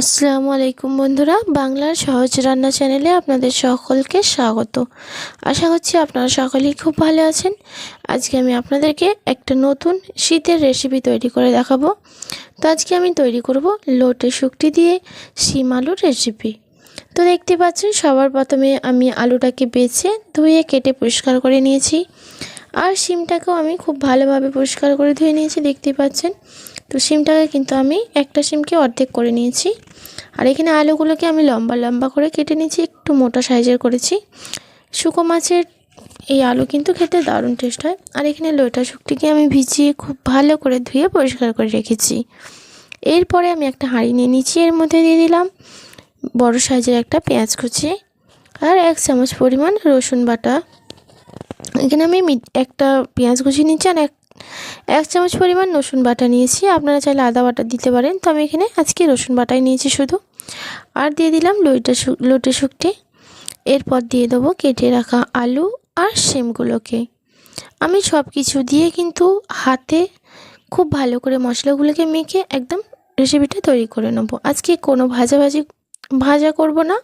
আসসালামু আলাইকুম বন্ধুরা, বাংলার সহজ রান্না চ্যানেলে আপনাদের সকলকে স্বাগত। আশা করছি আপনারা সকলেই খুব ভালো আছেন। আজকে আমি আপনাদেরকে একটা নতুন শীতের রেসিপি তৈরি করে দেখাবো। তো আজকে আমি তৈরি করব লোটে শুকটি দিয়ে শিম আলুর রেসিপি তো দেখতে পাচ্ছেন, সবার প্রথমে আমি আলুটাকে বেছে ধুয়ে কেটে পরিষ্কার করে নিয়েছি। আর সিমটাকেও আমি খুব ভালোভাবে পরিষ্কার করে ধুয়ে নিয়েছি দেখতে পাচ্ছেন। তো সিমটাকে কিন্তু আমি একটা সিমকে অর্ধেক করে নিয়েছি। আর এখানে আলুগুলোকে আমি লম্বা লম্বা করে কেটে নিয়েছি, একটু মোটা সাইজের করেছি। শুকো মাছের এই আলু কিন্তু খেতে দারুণ টেস্ট হয়। আর এখানে লোটা শুকটিকে আমি ভিজিয়ে খুব ভালো করে ধুয়ে পরিষ্কার করে রেখেছি। এরপরে আমি একটা হাঁড়ি নিয়ে নিচ্ছি এর মধ্যে দিয়ে দিলাম বড় সাইজের একটা পেঁয়াজ কুচি আর এক চামচ পরিমাণ রসুন বাটা। এখানে আমি একটা পেঁয়াজ কুচি নিচ্ছি আর এক এক চামচ পরিমাণ রসুন বাটা নিয়েছি। আপনারা চাইলে আদা বাটা দিতে পারেন। তো আমি এখানে আজকে রসুন বাটাই নিয়েছি শুধু। আর দিয়ে দিলাম লইটা লোটে শুকটে এরপর দিয়ে দেবো কেটে রাখা আলু আর শিমগুলোকে আমি সব কিছু দিয়ে কিন্তু হাতে খুব ভালো করে মশলাগুলোকে মেখে একদম রেসিপিটা তৈরি করে নেব। আজকে কোনো ভাজাভাজি, ভাজা করব না।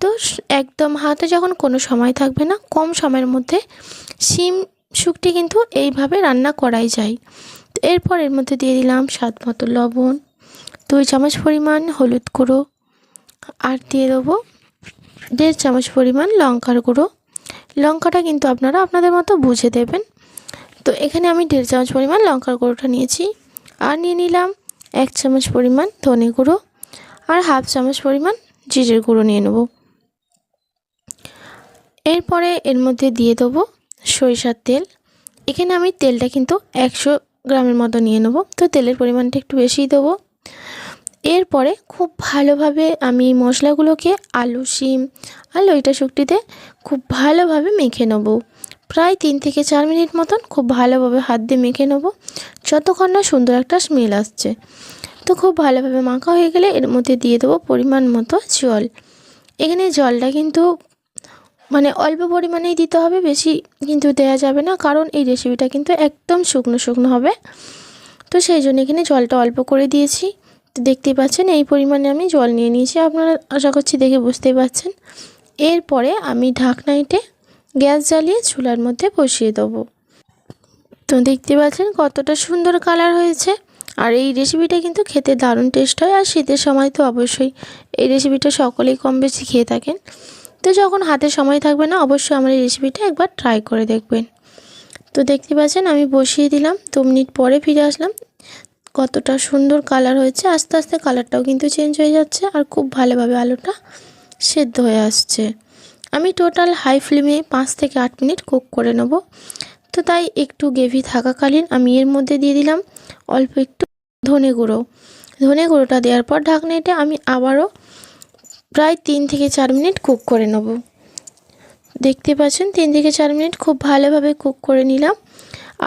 তো একদম হাতে যখন কোনো সময় থাকবে না, কম সময়ের মধ্যে শিম শুকটি কিন্তু এইভাবে রান্না করাই যায়। তো এরপর এর মধ্যে দিয়ে দিলাম স্বাদ মতো লবণ, দুই চামচ পরিমাণ হলুদ গুঁড়ো আর দিয়ে দেবো দেড় চামচ পরিমাণ লঙ্কার গুঁড়ো। লঙ্কাটা কিন্তু আপনারা আপনাদের মতো বুঝে দেবেন। তো এখানে আমি দেড় চামচ পরিমাণ লঙ্কার গুঁড়োটা নিয়েছি আর নিয়ে নিলাম এক চামচ পরিমাণ ধনে গুঁড়ো আর হাফ চামচ পরিমাণ জিরের গুঁড়ো নিয়ে নেব। এরপরে এর মধ্যে দিয়ে দেবো সরিষার তেল। এখানে আমি তেলটা কিন্তু একশো গ্রামের মতো নিয়ে নেব। তো তেলের পরিমাণটা একটু বেশিই দেবো। এরপরে খুব ভালোভাবে আমি মশলাগুলোকে আলু, শিম আর লইটা শুকটিতে খুব ভালোভাবে মেখে নেব। প্রায় তিন থেকে চার মিনিট মতন খুব ভালোভাবে হাত দিয়ে মেখে নেব। যতক্ষণ না সুন্দর একটা স্মেল আসছে। তো খুব ভালোভাবে মাখা হয়ে গেলে এর মধ্যে দিয়ে দেবো পরিমাণ মতো জল। এখানে জলটা কিন্তু মানে অল্প পরিমাণেই দিতে হবে, বেশি কিন্তু দেওয়া যাবে না, কারণ এই রেসিপিটা কিন্তু একদম শুকনো শুকনো হবে। তো সেই জন্য এখানে জলটা অল্প করে দিয়েছি। তো দেখতেই পাচ্ছেন, এই পরিমাণে আমি জল নিয়ে নিয়েছি। আপনারা আশা করছি দেখে বুঝতেই পারছেন এরপরে আমি ঢাকনাইটে গ্যাস জ্বালিয়ে চুলার মধ্যে বসিয়ে দেবো। তো দেখতে পাচ্ছেন কতটা সুন্দর কালার হয়েছে। আর এই রেসিপিটা কিন্তু খেতে দারুণ টেস্ট হয়। আর শীতের সময় তো অবশ্যই এই রেসিপিটা সকলেই কম বেশি খেয়ে থাকেন। তো যখন হাতে সময় থাকবে না, অবশ্যই আমার এই রেসিপিটা একবার ট্রাই করে দেখবেন। তো দেখতে পাচ্ছেন, আমি বসিয়ে দিলাম। দু মিনিট পরে ফিরে আসলাম। কতটা সুন্দর কালার হয়েছে। আস্তে আস্তে কালারটাও কিন্তু চেঞ্জ হয়ে যাচ্ছে আর খুব ভালোভাবে আলুটা সেদ্ধ হয়ে আসছে। আমি টোটাল হাই ফ্লেমে পাঁচ থেকে আট মিনিট কুক করে নেব। তো তাই একটু গ্রেভি থাকাকালীন আমি এর মধ্যে দিয়ে দিলাম অল্প একটু ধনে গুঁড়ো। ধনে গুঁড়োটা দেওয়ার পর ঢাকনাটা আমি আবারও প্রায় তিন থেকে চার মিনিট কুক করে নেব। দেখতে পাচ্ছেন, তিন থেকে চার মিনিট খুব ভালোভাবে কুক করে নিলাম।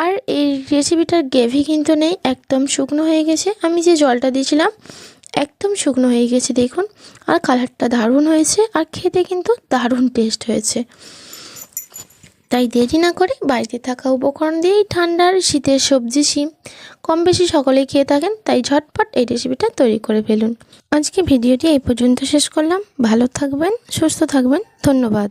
আর এই রেসিপিটার গ্রেভি কিন্তু নেই, একদম শুকনো হয়ে গেছে। আমি যে জলটা দিয়েছিলাম, একদম শুকনো হয়ে গেছে, দেখুন। আর কালারটা দারুণ হয়েছে, আর খেতে কিন্তু দারুণ টেস্ট হয়েছে। তাই দেরি না করে বাড়িতে থাকা উপকরণ দিয়েই ঠান্ডার শীতের সবজি, শিম কম বেশি সকলেই খেয়ে থাকেন, তাই ঝটপট এই রেসিপিটা তৈরি করে ফেলুন। আজকে ভিডিওটি এই পর্যন্ত শেষ করলাম। ভালো থাকবেন, সুস্থ থাকবেন। ধন্যবাদ।